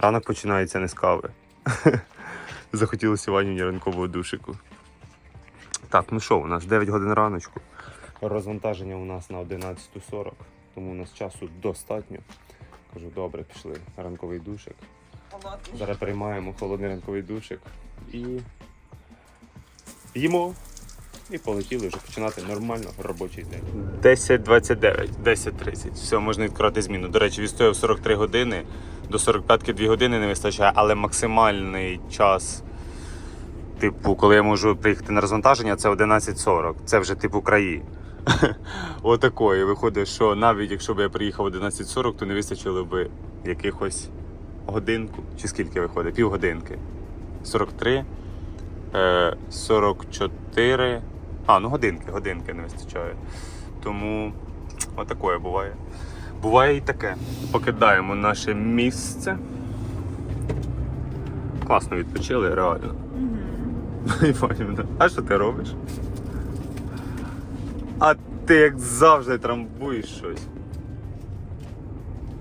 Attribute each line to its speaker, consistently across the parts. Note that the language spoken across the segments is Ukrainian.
Speaker 1: Ранок починається не з кави. Захотілося Вані ранкового душику. Так, ну що, у нас 9 годин раночку. Розвантаження у нас на 11.40, тому у нас часу достатньо. Кажу, добре, пішли. Ранковий душик. Зараз приймаємо холодний ранковий душик і їмо. І полетіли вже починати нормально робочий день. 10.29, 10.30. Все, можна відкривати зміну. До речі, відстояв 43 години. До 45-ки 2 години не вистачає, але максимальний час, типу, коли я можу приїхати на розвантаження, це 11.40. Це вже типу краї. Отакої. Виходить, що навіть якщо б я приїхав 11.40, то не вистачило б якихось годинку. Чи скільки виходить? Півгодинки. 43, е, 44. А, ну годинки, годинки не вистачає. Тому отакое буває. Буває і таке. Покидаємо наше місце. Класно відпочили, реально. Іванівна, а що ти робиш? А ти як завжди трамбуєш щось.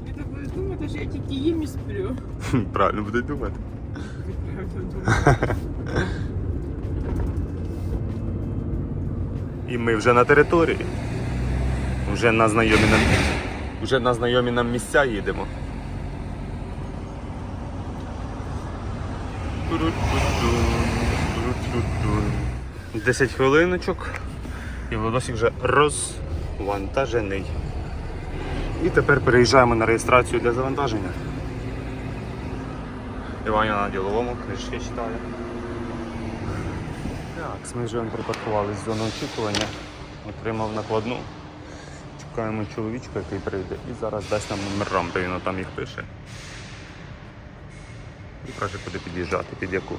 Speaker 2: Я так буду думати, що я тільки їм і сплю.
Speaker 1: Правильно буде думати. І ми вже на території. Вже на знайомі нам, вже на знайомі нам місця їдемо. 10 хвилиночок. І Владосик вже розвантажений. І тепер переїжджаємо на реєстрацію для завантаження. Іваня на діловому книжки читає. Так, ми вже припаркувалися з зони очікування. Отримав накладну. Чекаємо чоловічка, який прийде, і зараз дасть нам номерам, де він там їх пише. І каже, куди під'їжджати, під яку.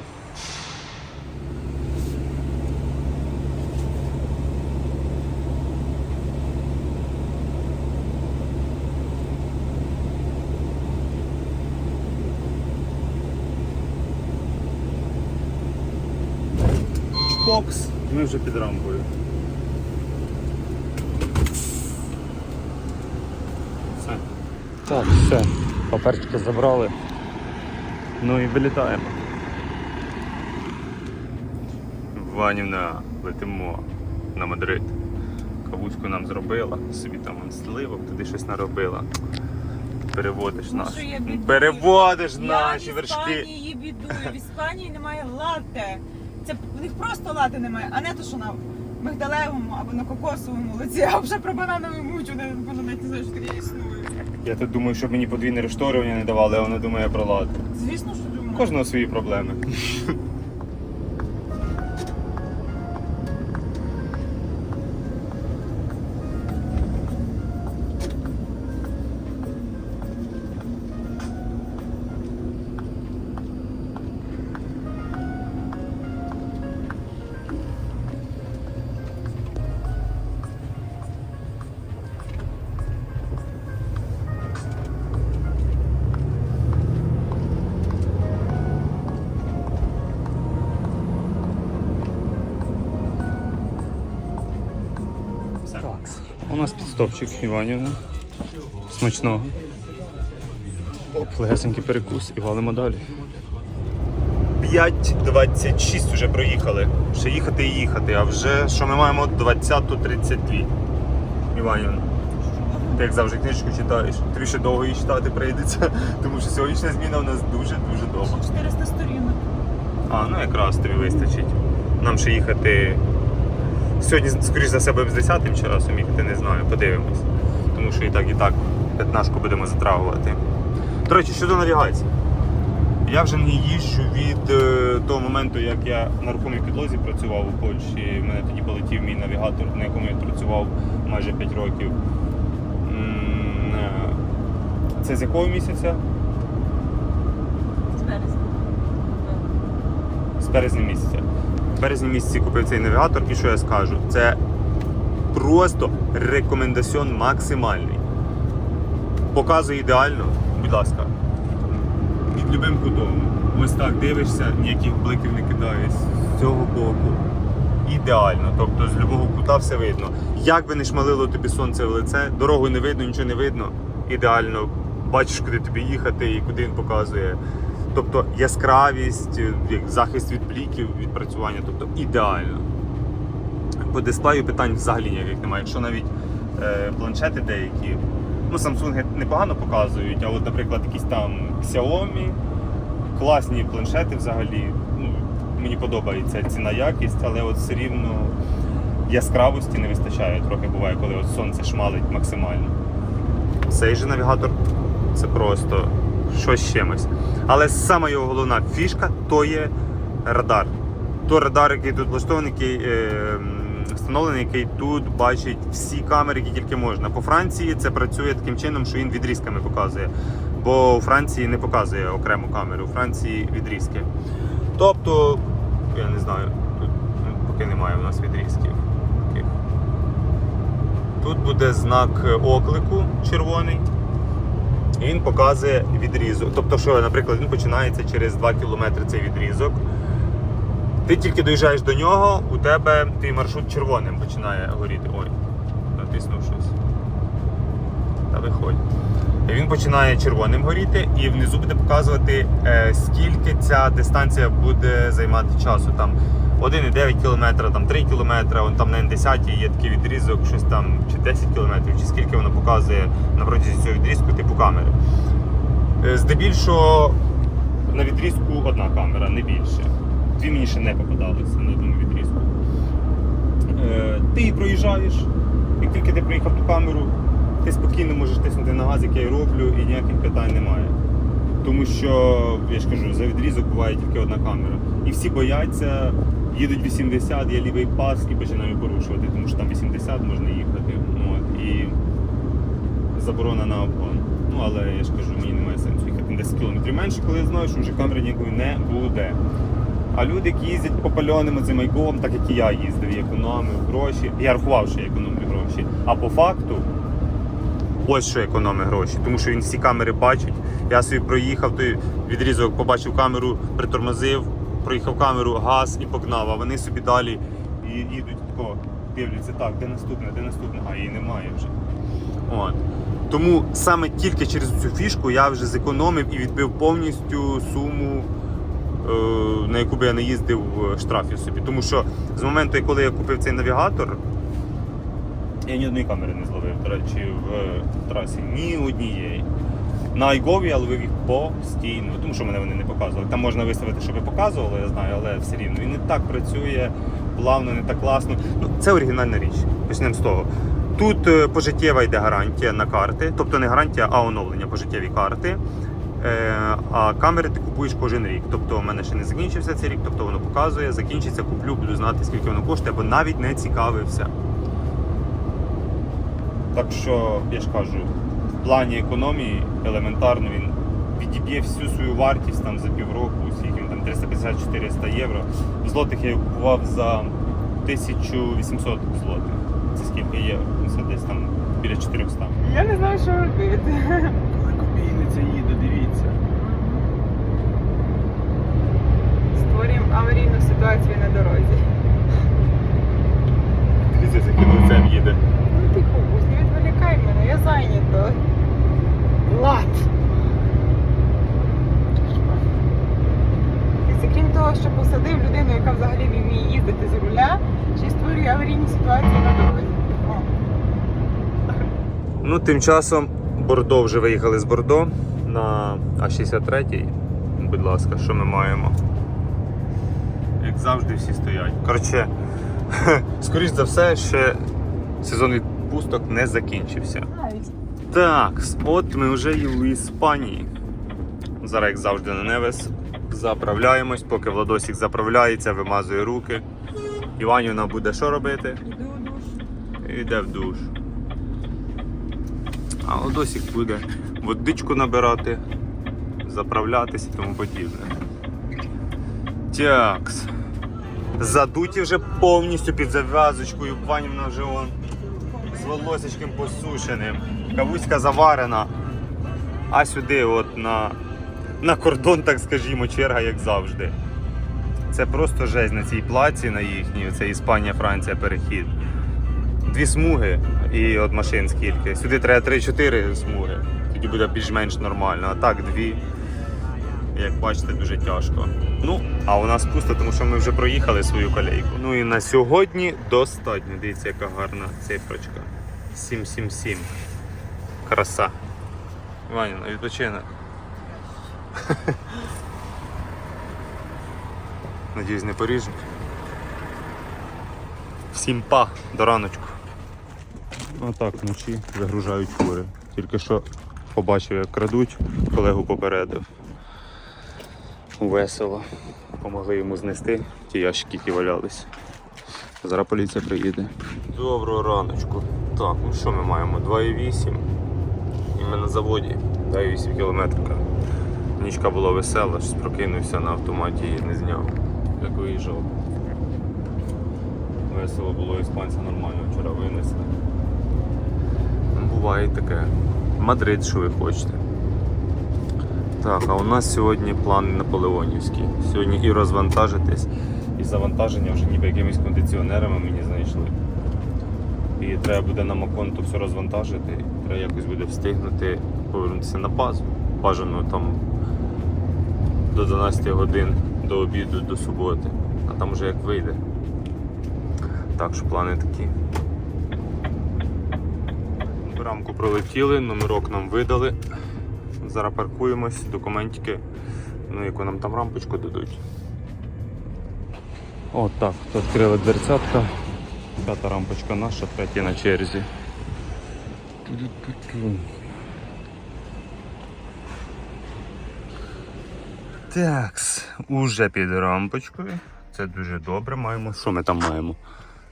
Speaker 1: Чпокс. Ми вже під рампою. Все. Так, все. Паперчики забрали. Ну і вилітаємо. Ванівна, летимо на Мадрид. Кавуську нам зробила, собі там сливок, туди щось наробила. Переводиш
Speaker 2: Ну, я бідую?
Speaker 1: Переводиш
Speaker 2: Я
Speaker 1: наші
Speaker 2: в
Speaker 1: вершки.
Speaker 2: Іспанії бідую, в Іспанії немає латте. Це в них просто лати немає, а не то, що на мигдалевому або на кокосовому молоці, а вже про банановий мучу, не вона навіть не знає, що таке існує.
Speaker 1: Я тут думаю, щоб мені подвійне решторювання не давали, а вона думає про лад.
Speaker 2: Звісно, що
Speaker 1: У кожного свої проблеми. Нас Іванівна. Смачного. Оп, легесенький перекус і валимо далі. 5.26 вже проїхали. Ще їхати і їхати, а вже що ми маємо 20.32. Іванівна. Ти як завжди книжку читаєш. Тобі ще довго її читати прийдеться, тому що сьогоднішня зміна у нас дуже-дуже довга.
Speaker 2: 400 сторінок.
Speaker 1: А, ну якраз тобі вистачить. Нам ще їхати. Сьогодні, скоріш за себе, з 10 часом їхати, не знаю, подивимось. Тому що і так, і так п'ятнашку будемо затрагувати. До речі, щодо навігації. Я вже не їжджу від е, того моменту, як я на рухомій підлозі працював у Польщі. У мене тоді полетів мій навігатор, на якому я працював майже 5 років. Е, Це з якого місяця?
Speaker 2: З березня.
Speaker 1: з березня місяця. Березні місяці купив цей навігатор, і що я скажу? Це просто рекомендаціон максимальний. Показує ідеально, будь ласка. Під любим кутом. Ось так дивишся, ніяких бликів не кидаєш. З цього боку. Ідеально. Тобто з любого кута все видно. Як би не шмалило тобі сонце в лице, дорогу не видно, нічого не видно. Ідеально бачиш, куди тобі їхати і куди він показує. Тобто яскравість, е, захист від бліків, відпрацювання, тобто ідеально. По дисплею питань взагалі ніяких немає. Якщо навіть е, планшети деякі, ну Samsung непогано показують, а от, наприклад, якісь там Xiaomi, класні планшети взагалі. Ну, мені подобається ціна якість, але от все рівно яскравості не вистачає. Трохи буває, коли от сонце шмалить максимально. Цей же навігатор це просто щось з чимось. Але саме його головна фішка то є радар. То радар, який тут влаштований, який е, встановлений, який тут бачить всі камери, які тільки можна. По Франції це працює таким чином, що він відрізками показує. Бо у Франції не показує окрему камеру, у Франції відрізки. Тобто, я не знаю, тут ну, поки немає у нас відрізків. Тут буде знак оклику червоний. І він показує відрізок. Тобто, що, наприклад, він починається через 2 км цей відрізок. Ти тільки доїжджаєш до нього, у тебе твій маршрут червоним починає горіти. Ой, натиснув щось. Та виходь. Він починає червоним горіти, і внизу буде показувати, е, скільки ця дистанція буде займати часу. Там 1,9 км, там 3 км, он там на N10 є такий відрізок, щось там чи 10 км, чи скільки воно показує на протязі цього відрізку типу камери. Е, Здебільшого на відрізку одна камера, не більше. Дві мені ще не попадалися на одному відрізку. Е, Ти проїжджаєш, як тільки ти проїхав ту камеру, ти спокійно можеш тиснути на газ, як я і роблю, і ніяких питань немає. Тому що, я ж кажу, за відрізок буває тільки одна камера. І всі бояться, їдуть 80, я лівий пас і починаю порушувати, тому що там 80 можна їхати. От, і заборона на обгон. Ну, але я ж кажу, мені немає сенсу їхати на 10 км менше, коли я знаю, що вже камери ніякої не буде. А люди, які їздять по пальоним цим айговом, так як і я їздив, і економив гроші. Я рахував, що я економлю гроші. А по факту, ось що економить гроші, тому що він всі камери бачить. Я собі проїхав, той відрізок, побачив камеру, притормозив, проїхав камеру, газ і погнав. А вони собі далі їдуть тако, дивляться, так, де наступне, де наступне, а її немає вже. От. Тому саме тільки через цю фішку я вже зекономив і відбив повністю суму, е, на яку би я не їздив е, штрафів собі. Тому що з моменту, коли я купив цей навігатор, я ні одної камери не зловив, до речі, в е, трасі. Ні однієї. На iGov я ловив постійно, тому що мене вони не показували. Там можна виставити, щоб показували, я знаю, але все рівно. Він не так працює, плавно, не так класно. Ну, це оригінальна річ. Почнемо з того. Тут е, пожиттєва йде гарантія на карти, тобто не гарантія, а оновлення пожиттєві карти. Е, а камери ти купуєш кожен рік. Тобто у мене ще не закінчився цей рік, тобто воно показує, закінчиться, куплю, буду знати, скільки воно коштує, або навіть не цікавився. Так що, я ж кажу, в плані економії елементарно він відіб'є всю свою вартість там за півроку, скільки він там 350-400 євро. В злотих я його купував за 1800 злотих. Це скільки євро? Це десь там біля 400.
Speaker 2: Я не знаю, що робити.
Speaker 3: Коли копійниця їде, дивіться.
Speaker 2: Створюємо аварійну ситуацію на дорозі.
Speaker 1: Дивіться, з яким лицем їде.
Speaker 2: Ну ти кубус, не відволікай мене, я зайнята. Влад. Ти крім того, що посадив людину, яка взагалі не вміє їздити з руля, ще й створює аварійні ситуації на дорозі.
Speaker 1: Ну, тим часом Бордо вже виїхали з Бордо на А63. Будь ласка, що ми маємо? Як завжди, всі стоять. Коротше, скоріш за все, ще сезон відпусток не закінчився. Так, от ми вже і в Іспанії. Зараз, як завжди, на Невес. Заправляємось, поки Владосік заправляється, вимазує руки. Іванівна буде що робити?
Speaker 2: Іду душ.
Speaker 1: Йде в душ. А Владосік буде водичку набирати, заправлятися і тому подібне. Тякс. Задуті вже повністю під зав'язочкою, Ванівна вже он з волосечком посушеним. Кавуська заварена. А сюди, от на, на кордон, так скажімо, черга, як завжди. Це просто жесть на цій плаці, на їхній, це Іспанія, Франція, перехід. Дві смуги і от машин скільки. Сюди треба 3-4 смуги. тоді буде більш-менш нормально. А так, дві, як бачите, дуже тяжко. Ну, а у нас пусто, тому що ми вже проїхали свою колейку. Ну і на сьогодні достатньо. Дивіться, яка гарна цифрочка. 777. Краса. Ваня, на відпочинок. Надіюсь, не поріжуть. Всім па, до раночку. Отак вночі загружають фури. Тільки що побачив, як крадуть, колегу попередив. Весело. Помогли йому знести ті ящики, які валялись. Зараз поліція приїде. Доброго раночку. Так, ну що ми маємо? 2,8. Ми на заводі 2,8 кілометрика. Нічка була весела, щось прокинувся на автоматі і не зняв. Як виїжджав. Весело було, іспанця нормально вчора винесли. Ну, Буває таке. Мадрид, що ви хочете. Так, а у нас сьогодні план наполеонівський. Сьогодні і розвантажитись, і завантаження вже ніби якимись кондиціонерами мені знайшли. І треба буде на Маконту все розвантажити, треба якось буде встигнути повернутися на базу. Бажано там до 12 годин до обіду, до суботи, а там вже як вийде. Так що плани такі. Рамку пролетіли, номерок нам видали. Зараз паркуємось, документики, ну яку нам там рампочку дадуть. О, так, відкрили дверцятка. П'ята рампочка наша, третя на черзі. Такс, уже під рампочкою. Це дуже добре маємо. Що ми там маємо?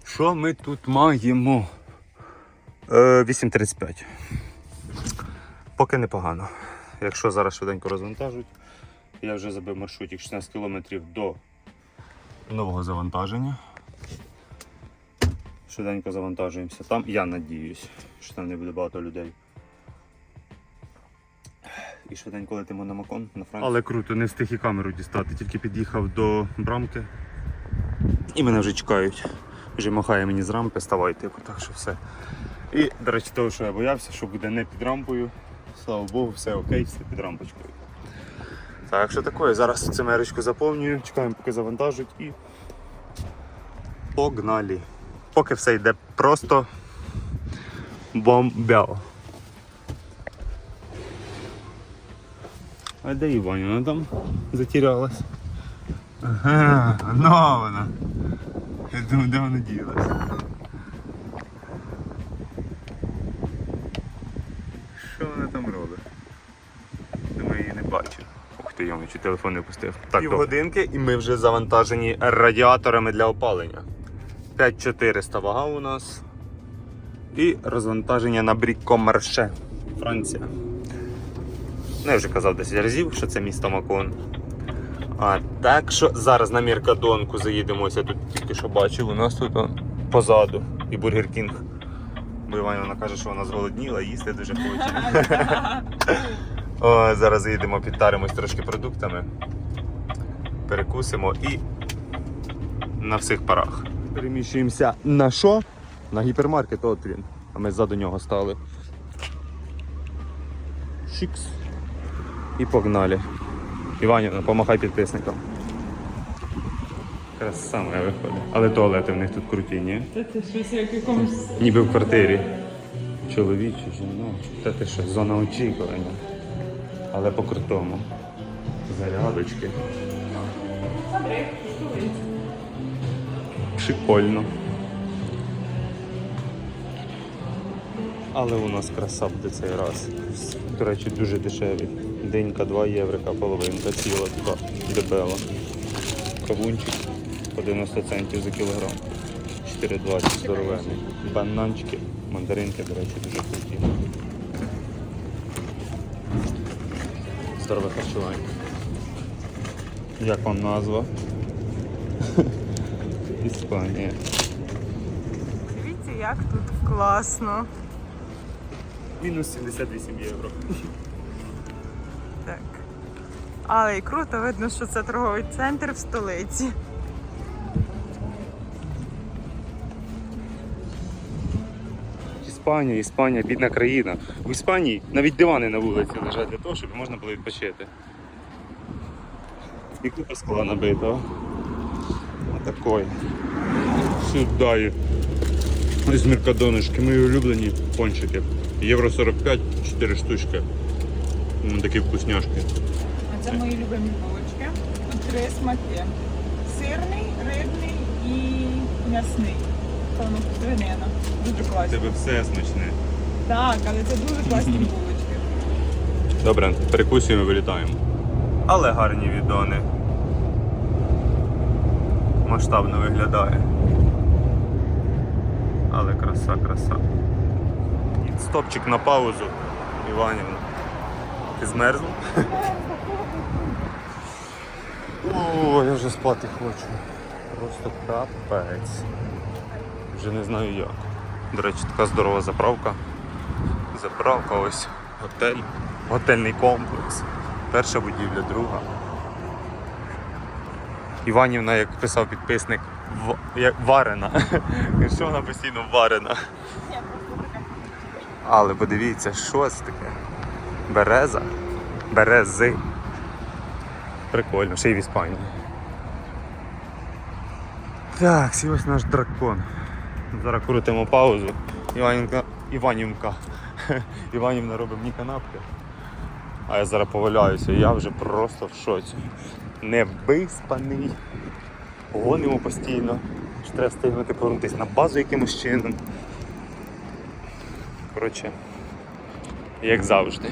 Speaker 1: Що ми тут маємо? Е, 8.35. Поки непогано. Якщо зараз швиденько розвантажуть, я вже забив маршрутик 16 км до нового завантаження. Швиденько завантажуємося там. Я надіюсь, що там не буде багато людей. І швиденько летимо на Макон на Францію. Але круто, не встиг і камеру дістати, тільки під'їхав до брамки. І мене вже чекають. Вже махає мені з рамки, ставай, типу, так що все. І, до речі, того, що я боявся, що буде не під рампою. Слава Богу, все окей, все під рампочкою. Так що таке, зараз цимерочку заповнюю, чекаємо, поки завантажуть і погнали. Поки все йде просто бомбяво. А де Іваня? Вона там затерялась. Ага, ну вона. Я думаю, де вона ділась. Що вона там робить? Думаю, її не бачу. Ух ти, я чи телефон не пустив. Так, Півгодинки і ми вже завантажені радіаторами для опалення. 5400 вага у нас. І розвантаження на Брікомарше, Франція. Ну, я вже казав 10 разів, що це місто Макон. А так що зараз на Міркадонку заїдемо, ось я тут тільки що бачив, у нас тут он, позаду і Бургер Кінг. Бо Іваня вона каже, що вона зголодніла, їсти дуже хоче. О, зараз заїдемо, підтаримось трошки продуктами, перекусимо і на всіх парах. Переміщуємося на що? На гіпермаркет, от він. А ми ззаду нього стали. Шикс. І погнали. Іванівна, помахай підписникам. Краса моя виходить. Але туалети в них тут круті, ні?
Speaker 2: Це щось як якомусь.
Speaker 1: Ніби в квартирі. Чоловічі, жіночі. Та ти що, зона очікування. Але по-крутому. Зарядочки. Прикольно. Але у нас краса буде цей раз. До речі, дуже дешеві. Денька 2 єврика, половинка ціла така дебела. Кавунчик по 90 центів за кілограм. 4,20 здоровенний. Бананчики, мандаринки, до речі, дуже круті. Здорове харчування. Як вам назва? Іспанія.
Speaker 2: Дивіться, як тут класно.
Speaker 1: Мінус 78 євро.
Speaker 2: Так. Але і круто, видно, що це торговий центр в столиці.
Speaker 1: Іспанія, Іспанія, бідна країна. В Іспанії навіть дивани на вулиці лежать для того, щоб можна було відпочити. І купа скла набитого. Отакої. Сюди. Ось меркадоночки, мої улюблені пончики. Євро 45, 4 штучки. Такі вкусняшки.
Speaker 2: А це мої любимі булочки. Три смаки. Сирний, рибний і м'ясний. Певно, свинина. Дуже
Speaker 1: У
Speaker 2: класні.
Speaker 1: тебе все смачне.
Speaker 2: Так, але це дуже класні булочки.
Speaker 1: Добре, перекусуємо і вилітаємо. Але гарні відони. Масштабно виглядає. Але краса, краса. Стопчик на паузу. Іванівна. Ти змерзла? О, я вже спати хочу. Просто капець. Вже не знаю як. До речі, така здорова заправка. Заправка ось готель, готельний комплекс. Перша будівля, друга. Іванівна, як писав підписник, в... як варена. Що вона постійно варена. Але подивіться, що це таке? Береза. Берези. Прикольно, ще й в Іспанії. Так, ось ось наш дракон. Зараз крутимо паузу. Іванівка, Іванівка. Іванівна робить мені канапки. А я зараз поваляюся, я вже просто в шоці. Не виспаний. Гонимо постійно. Що треба встигнути повернутися на базу якимось чином. Коротше, як завжди.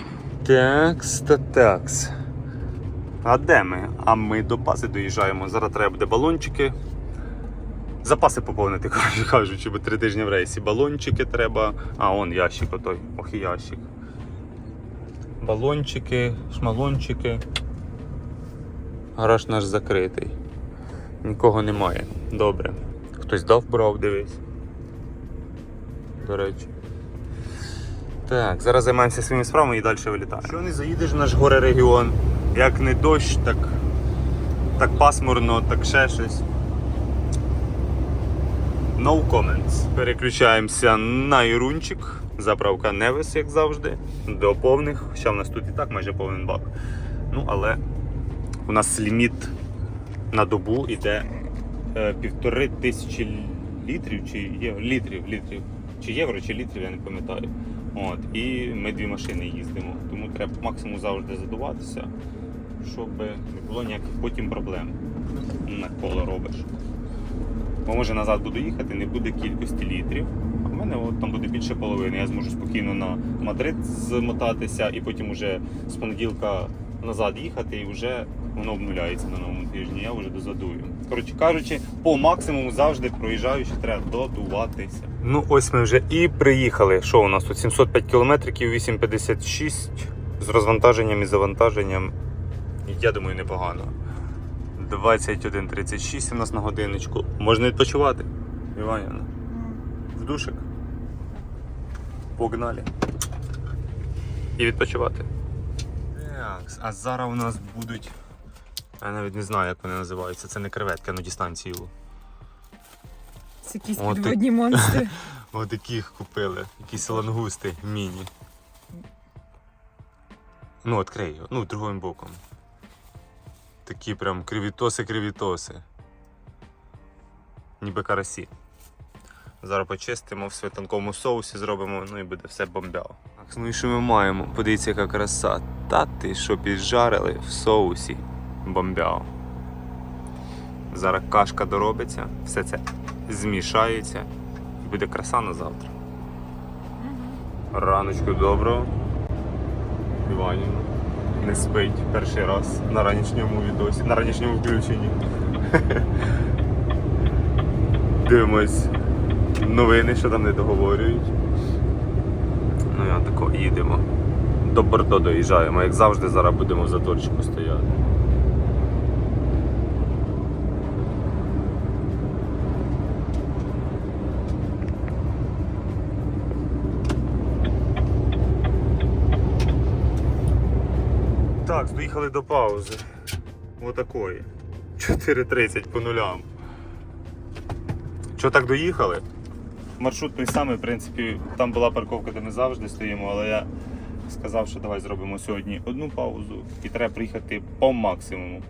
Speaker 1: Такс та такс. А де ми? А ми до бази доїжджаємо. Зараз треба буде балончики. Запаси поповнити, кажучи, бо три тижні в рейсі. Балончики треба. А, он ящик отой. Ох і ящик. Балончики, шмалончики. Гараж наш закритий. Нікого немає. Добре. Хтось дав брав, дивись. До речі. Так, зараз займаємося своїми справами і далі вилітаємо. Що не заїдеш в наш горе регіон? Як не дощ, так, так пасмурно, так ще щось. No comments. Переключаємося на Ірунчик. Заправка Невес, як завжди, до повних. Хоча в нас тут і так майже повний бак. Ну, але у нас ліміт на добу йде е, півтори тисячі літрів, чи є літрів, літрів, чи євро, чи літрів, я не пам'ятаю. От, і ми дві машини їздимо. Тому треба максимум завжди задуватися, щоб не було ніяких потім проблем. На коло робиш. Бо може назад буду їхати, не буде кількості літрів. А в мене от там буде більше половини. Я зможу спокійно на Мадрид змотатися і потім уже з понеділка назад їхати і вже воно обнуляється на новому тижні. Я вже дозадую. Коротше кажучи, по максимуму завжди проїжджаю, що треба додуватися. Ну ось ми вже і приїхали. Що у нас тут 705 кілометриків, 8,56 з розвантаженням і завантаженням. Я думаю, непогано. 21.36 у нас на годиночку. Можна відпочивати. Іванівна. В душик. Погнали. І відпочивати. Так, а зараз у нас будуть. Я навіть не знаю, як вони називаються. Це не креветки, ну дістанцію.
Speaker 2: Це якісь
Speaker 1: О,
Speaker 2: підводні монстри.
Speaker 1: Ось таких купили. Якісь лангусти міні. Ну, відкрий його. Ну, другим боком. Такі прям кривітоси-кривітоси. Ніби карасі. Зараз почистимо в тонкому соусі зробимо, ну і буде все бомбяо. Так, ну і що ми маємо? Подивіться, яка краса. Та ти що піджарили в соусі бомбяо. Зараз кашка доробиться, все це змішається і буде краса на завтра. Раночку доброго. Іванівна. Не спить перший раз на ранішньому відосі, на ранішньому включенні. Дивимось новини, що там не договорюють. Ну я тако їдемо. До Бордо доїжджаємо, як завжди, зараз будемо в заторчику стояти. Так, доїхали до паузи. Отакої. 4.30 по нулям. Що так доїхали? Маршрут той самий, в принципі, там була парковка, де ми завжди стоїмо, але я сказав, що давай зробимо сьогодні одну паузу і треба приїхати по максимуму.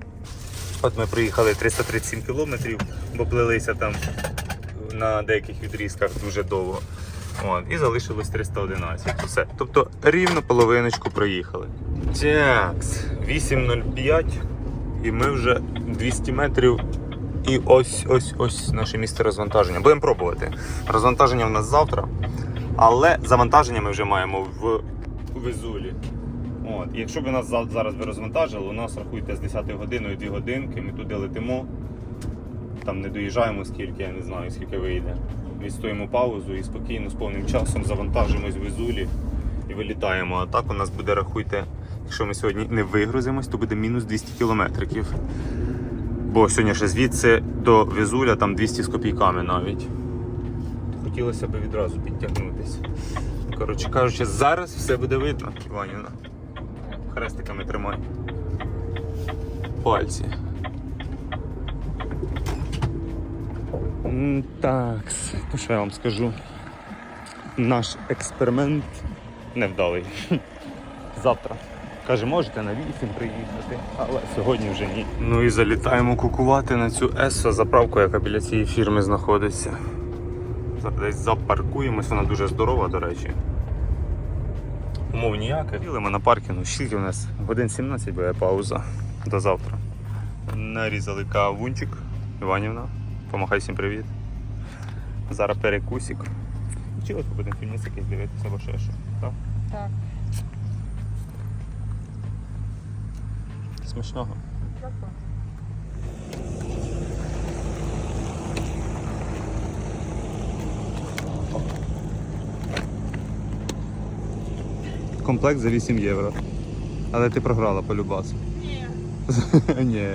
Speaker 1: От ми приїхали 337 кілометрів, бо плилися там на деяких відрізках дуже довго. От, і залишилось 311. Все. Тобто рівно половиночку проїхали. Такс, 8.05 і ми вже 200 метрів. І ось ось ось наше місце розвантаження. Будемо пробувати. Розвантаження в нас завтра, але завантаження ми вже маємо в Везулі. От. Якщо б нас зараз би розвантажили, у нас рахуйте з 10 годиною 2 годинки, ми туди летимо, там не доїжджаємо скільки, я не знаю, скільки вийде. Відстоїмо паузу і спокійно з повним часом завантажимось в Везулі і вилітаємо. А так у нас буде, рахуйте, якщо ми сьогодні не вигрузимось, то буде мінус 200 кілометриків. Бо сьогодні ще звідси до Везуля там 200 з копійками навіть. Хотілося б відразу підтягнутися. Коротше кажучи, зараз все буде видно, Іванівна. Хрестиками тримай. Пальці. Так, то що я вам скажу? Наш експеримент невдалий. Завтра. Каже, можете на 8 приїхати, але сьогодні вже ні. Ну і залітаємо кукувати на цю Ессо заправку, яка біля цієї фірми знаходиться. Зараз десь запаркуємось, вона дуже здорова, до речі. Умов ніяких. Їдемо на паркінгу, скільки у нас? Годин 17 буде пауза до завтра. Нарізали кавунчик. Іванівна, помахай всім привіт. Зараз перекусик. Чи от будемо фільміс якийсь дивитися або ще що. Так?
Speaker 2: Так.
Speaker 1: Смачного.
Speaker 2: Дякую.
Speaker 1: Комплект за 8 євро. Але ти програла по любасу.
Speaker 2: Ні.
Speaker 1: Ні.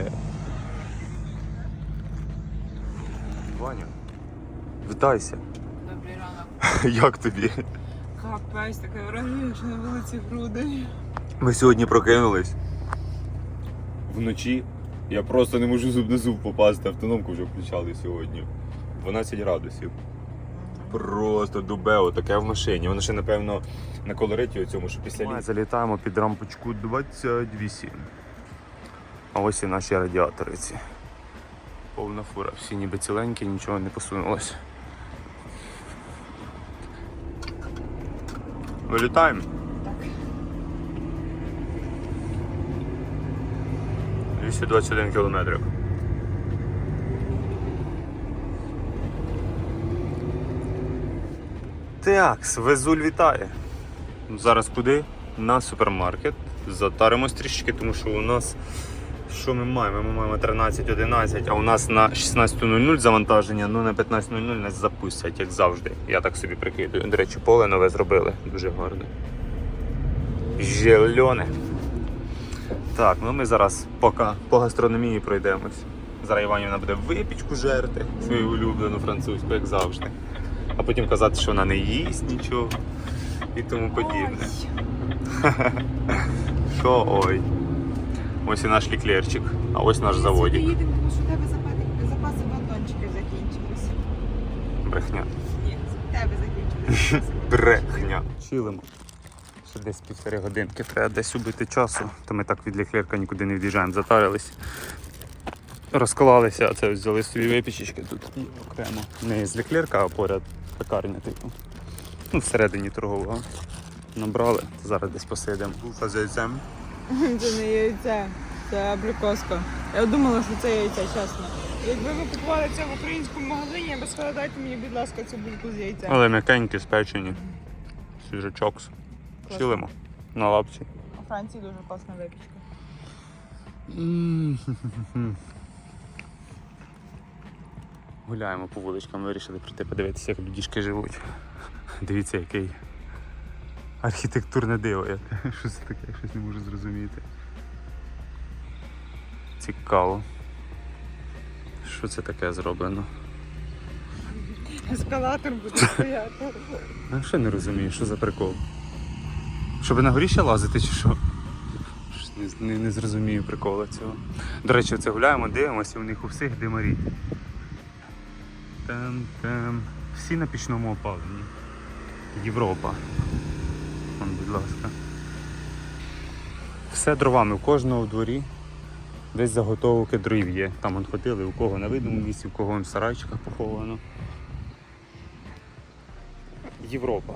Speaker 1: Ваня, вдайся.
Speaker 2: Добрий ранок.
Speaker 1: Як тобі?
Speaker 2: Капець, таке враження, що на вулиці грудень.
Speaker 1: Ми сьогодні прокинулись. Вночі я просто не можу зуб на зуб попасти, автономку вже включали сьогодні. 12 градусів. Просто дубео, таке в машині. Воно ще, напевно, на колориті цьому, що після літа. Залітаємо під рампочку 28. А ось і наші радіатори ці. Повна фура. Всі ніби ціленькі, нічого не посунулося. Вилітаємо.
Speaker 2: Так.
Speaker 1: 221 кілометрів. Так, Везуль вітає. Зараз куди? На супермаркет. Затаримось трішки, тому що у нас. Що ми маємо? Ми маємо 13.11, а у нас на 16.00 завантаження, ну на 15.00 нас запустять, як завжди. Я так собі прикидую. До речі, поле нове зробили. Дуже гарне. Зелене. Так, ну ми зараз поки по гастрономії пройдемось. Зараз Іванівна буде випічку жерти, свою улюблену французьку, як завжди. А потім казати, що вона не їсть нічого і тому подібне. Що ой. Ось і наш ліклерчик, а ось наш заводик.
Speaker 2: Їдемо, тому що в тебе запаси, батончиків закінчилися.
Speaker 1: Брехня.
Speaker 2: Ні, в тебе закінчилися.
Speaker 1: Брехня. Чилимо. Ще десь півтори годинки. Треба десь убити часу, то ми так від ліклерка нікуди не від'їжджаємо, затарились. Розклалися, а це ось взяли собі випічечки тут і окремо. Не з ліклерка, а поряд пекарня, типу. Ну, всередині торгового. Набрали, зараз десь посидимо. Буфа з яйцем.
Speaker 2: Це не яйце, це абрикоска. Я думала, що це яйце, чесно. Якби ви купували це в українському магазині, я би сказала, дайте мені, будь ласка, цю бульку з яйцем.
Speaker 1: Але м'якенькі, спечені. Свіжачок. Чилимо на лапці.
Speaker 2: У Франції дуже класна випічка.
Speaker 1: Гуляємо по вуличкам, вирішили прийти подивитися, як людішки живуть. Дивіться, який архітектурне диво. яке. Що це таке, щось не можу зрозуміти. Цікаво. Що це таке зроблено?
Speaker 2: Ескалатор буде стояти.
Speaker 1: Я ще не розумію, що за прикол. Щоб на горі ще лазити чи що? Не, не, не зрозумію прикола цього. До речі, це гуляємо, дивимося, у них у всіх димарі. Там, там. Всі на пічному опаленні. Європа. Будь ласка. Все дровами, у кожного в дворі десь заготовки дров є. Там он ходили, у кого на видному місці, у кого в сарайчиках поховано. Європа.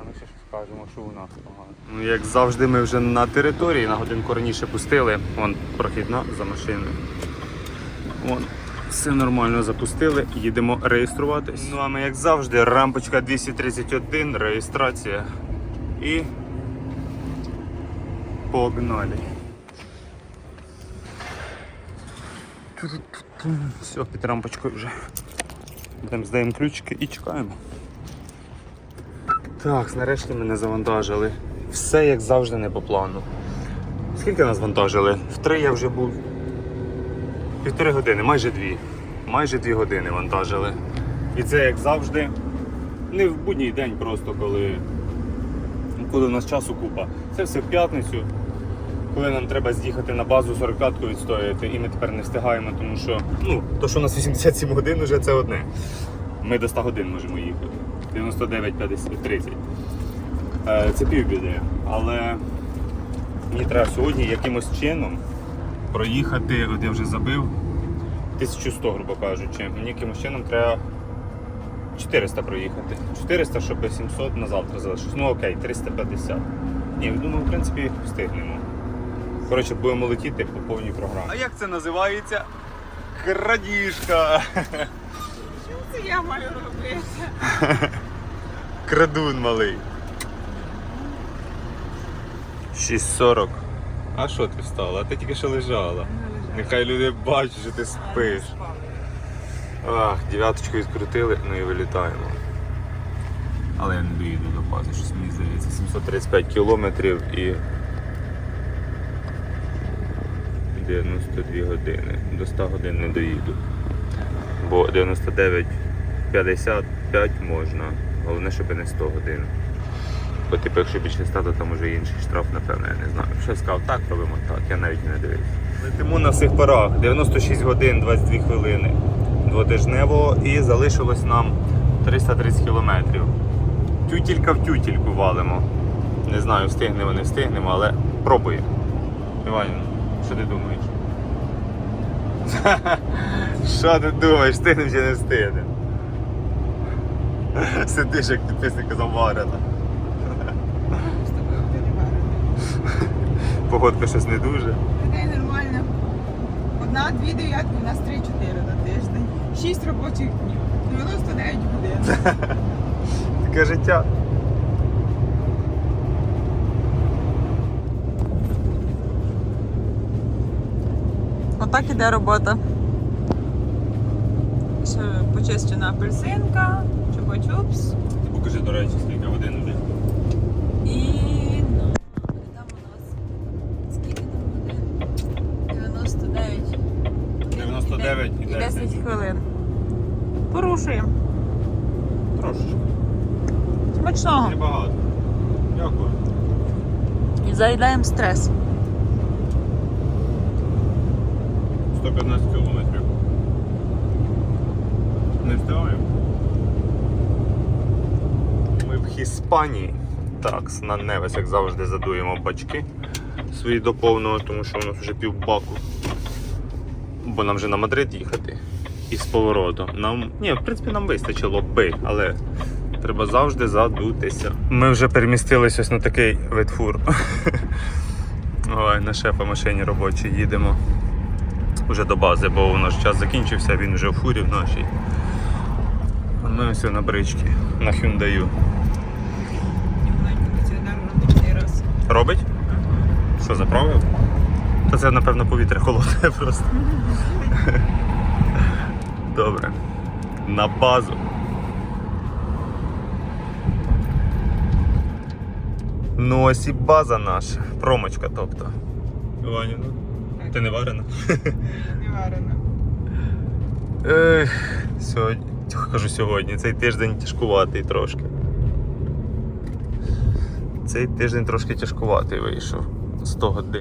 Speaker 1: А ми ще щось скажемо, що у нас погано. Ну, як завжди, ми вже на території, на годинку раніше пустили. Вон прохідна за машиною. Вон, все нормально запустили, їдемо реєструватись. Ну а ми, як завжди, рампочка 231, реєстрація. І погнали. Все, під рампочкою вже. Будемо здаємо ключики і чекаємо. Так, нарешті мене завантажили. Все як завжди не по плану. Скільки нас вантажили? В три я вже був. Півтори години, майже дві. Майже дві години вантажили. І це як завжди. Не в будній день просто, коли, коли у нас часу купа. Це все в п'ятницю, коли нам треба з'їхати на базу 45-ку відстояти, і ми тепер не встигаємо, тому що ну, то, що у нас 87 годин вже це одне. Ми до 100 годин можемо їхати. 99, 50, 30. Е, Це півбіди. Але мені треба сьогодні якимось чином проїхати, от я вже забив 1100, грубо кажучи. Мені якимось чином треба 400 проїхати. 400, щоб 700 на завтра залишилось. Ну окей, 350. Ні, думаю, в принципі, встигнемо. Коротше, будемо летіти по повній програмі. А як це називається? Крадіжка!
Speaker 2: Що це я маю робити?
Speaker 1: Крадун малий. 6.40. А що ти встала? А ти тільки що лежала. Нехай люди бачать, що ти спиш. Ах, дев'яточку відкрутили, ну і вилітаємо. Але я не доїду до бази, щось мені здається. 735 кілометрів і 92 години. До 100 годин не доїду. Бо 99-55 можна. Головне, щоб не 100 годин. Бо типу, якщо більше 100, то там уже інший штраф, напевно, я не знаю. Щось сказав, так робимо так, я навіть не дивився. Летимо на всіх парах. 96 годин, 22 хвилини двотижневого і залишилось нам 330 кілометрів. Тютілька в тютільку валимо. Не знаю, встигнемо, не встигнемо, але пробуємо. Іванівна, що ти думаєш? Що ти думаєш, встигнемо чи не встигнемо? Сидиш, як підписника заварена. Погодка щось не дуже.
Speaker 2: Людей нормально. Одна-дві дев'ятки, у нас три-чотири 6 робочих днів, 99 годин.
Speaker 1: Таке життя.
Speaker 2: Отак іде робота. Ще почищена апельсинка, чупа-чупс.
Speaker 1: Покажи, до речі, скільки годин вже.
Speaker 2: І заїдаємо стрес.
Speaker 1: 115 кілометрів. Не встигаємо. Ми в Іспанії. Так, на Невес, як завжди, задуємо бачки свої до повного, тому що у нас вже півбаку. Бо нам вже на Мадрид їхати. І з повороту. Нам. Ні, в принципі, нам вистачило би, але треба завжди задутися. Ми вже перемістились ось на такий вид фур. Ой, на шефа машині робочій їдемо вже до бази, бо у нас час закінчився, він вже в фурі в нашій. А ми ось на бричці, на Hyundai. Робить? Що, заправив? Та це, напевно, повітря холодне просто. Добре. На базу. Ну ось і база наша. Промочка, тобто. Ваніна, ти не варена?
Speaker 2: Не варена.
Speaker 1: Ех, сьогодні, кажу сьогодні, цей тиждень тяжкуватий трошки. Цей тиждень трошки тяжкуватий вийшов. 100 годин.